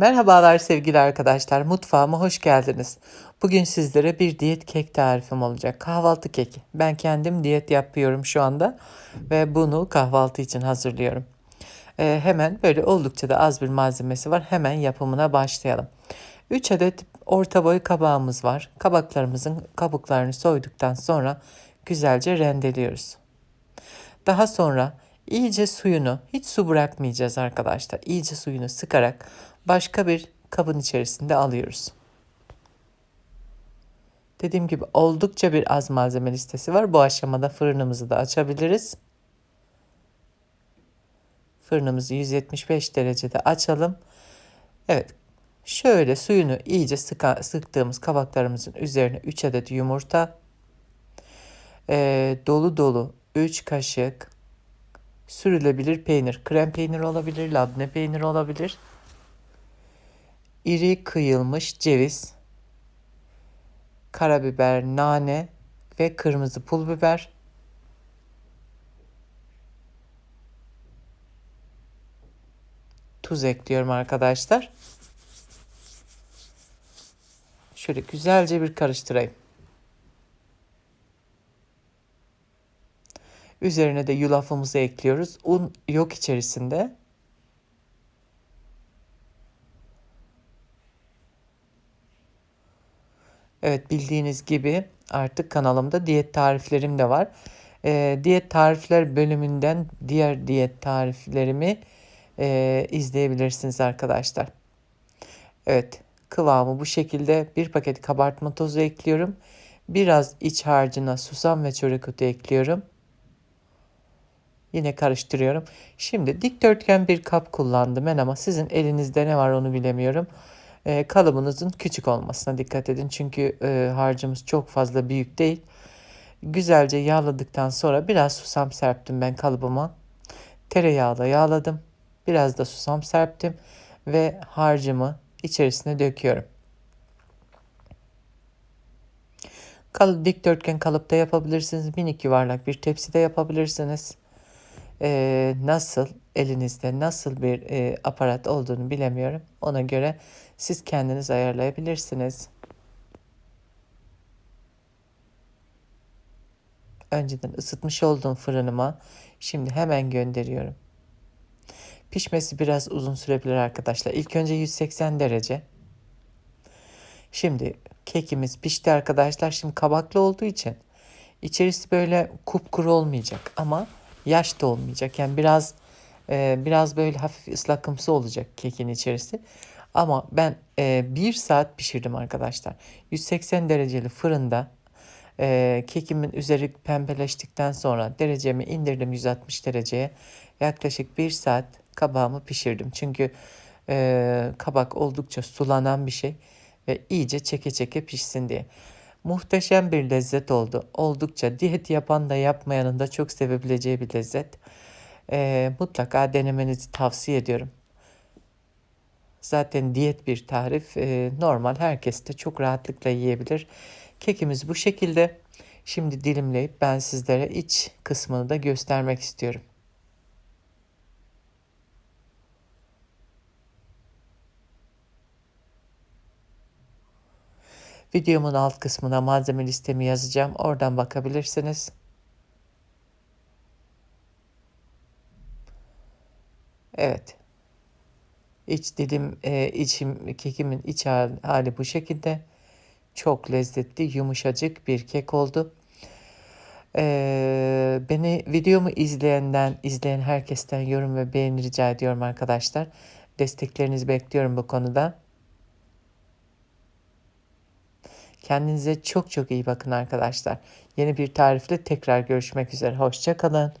Merhabalar sevgili arkadaşlar, mutfağıma hoş geldiniz. Bugün sizlere bir diyet kek tarifim olacak. Kahvaltı keki. Ben kendim diyet yapıyorum şu anda ve bunu kahvaltı için hazırlıyorum. Ee, hemen böyle oldukça da az bir malzemesi var. Hemen yapımına başlayalım. 3 adet orta boy kabağımız var. Kabaklarımızın kabuklarını soyduktan sonra güzelce rendeliyoruz. Daha sonra iyice suyunu, hiç su bırakmayacağız arkadaşlar. İyice suyunu sıkarak başka bir kabın içerisinde alıyoruz. Dediğim gibi oldukça bir az malzeme listesi var. Bu aşamada fırınımızı da açabiliriz. Fırınımızı 175 derecede açalım. Evet. Şöyle suyunu iyice sıka, sıktığımız kabaklarımızın üzerine 3 adet yumurta, e, dolu dolu 3 kaşık sürülebilir peynir. Krem peynir olabilir, labne peynir olabilir. İri kıyılmış ceviz, karabiber, nane ve kırmızı pul biber. Tuz ekliyorum arkadaşlar. Şöyle güzelce bir karıştırayım. Üzerine de yulafımızı ekliyoruz. Un yok içerisinde. Evet bildiğiniz gibi artık kanalımda diyet tariflerim de var. Ee, diyet tarifler bölümünden diğer diyet tariflerimi e, izleyebilirsiniz arkadaşlar. Evet kıvamı bu şekilde bir paket kabartma tozu ekliyorum. Biraz iç harcına susam ve çörek otu ekliyorum. Yine karıştırıyorum. Şimdi dikdörtgen bir kap kullandım ben ama sizin elinizde ne var onu bilemiyorum. E, kalıbınızın küçük olmasına dikkat edin. Çünkü e, harcımız çok fazla büyük değil. Güzelce yağladıktan sonra biraz susam serptim ben kalıbıma. Tereyağla yağladım. Biraz da susam serptim ve harcımı içerisine döküyorum. Kal dikdörtgen kalıpta yapabilirsiniz. Minik yuvarlak bir tepside yapabilirsiniz e, nasıl elinizde nasıl bir e, aparat olduğunu bilemiyorum. Ona göre siz kendiniz ayarlayabilirsiniz. Önceden ısıtmış olduğum fırınıma şimdi hemen gönderiyorum. Pişmesi biraz uzun sürebilir arkadaşlar. İlk önce 180 derece. Şimdi kekimiz pişti arkadaşlar. Şimdi kabaklı olduğu için içerisi böyle kupkuru olmayacak ama yaş da olmayacak. Yani biraz e, biraz böyle hafif ıslakımsı olacak kekin içerisi. Ama ben e, bir saat pişirdim arkadaşlar. 180 dereceli fırında e, kekimin üzeri pembeleştikten sonra derecemi indirdim 160 dereceye. Yaklaşık bir saat kabağımı pişirdim. Çünkü e, kabak oldukça sulanan bir şey ve iyice çeke çeke pişsin diye. Muhteşem bir lezzet oldu. Oldukça diyet yapan da yapmayanın da çok sevebileceği bir lezzet. Ee, mutlaka denemenizi tavsiye ediyorum. Zaten diyet bir tarif. Ee, normal herkes de çok rahatlıkla yiyebilir. Kekimiz bu şekilde. Şimdi dilimleyip ben sizlere iç kısmını da göstermek istiyorum. Videomun alt kısmına malzeme listemi yazacağım. Oradan bakabilirsiniz. Evet. İç dilim, e, içim, kekimin iç hali bu şekilde. Çok lezzetli, yumuşacık bir kek oldu. Ee, beni videomu izleyenden, izleyen herkesten yorum ve beğeni rica ediyorum arkadaşlar. Desteklerinizi bekliyorum bu konuda. Kendinize çok çok iyi bakın arkadaşlar. Yeni bir tarifle tekrar görüşmek üzere. Hoşçakalın.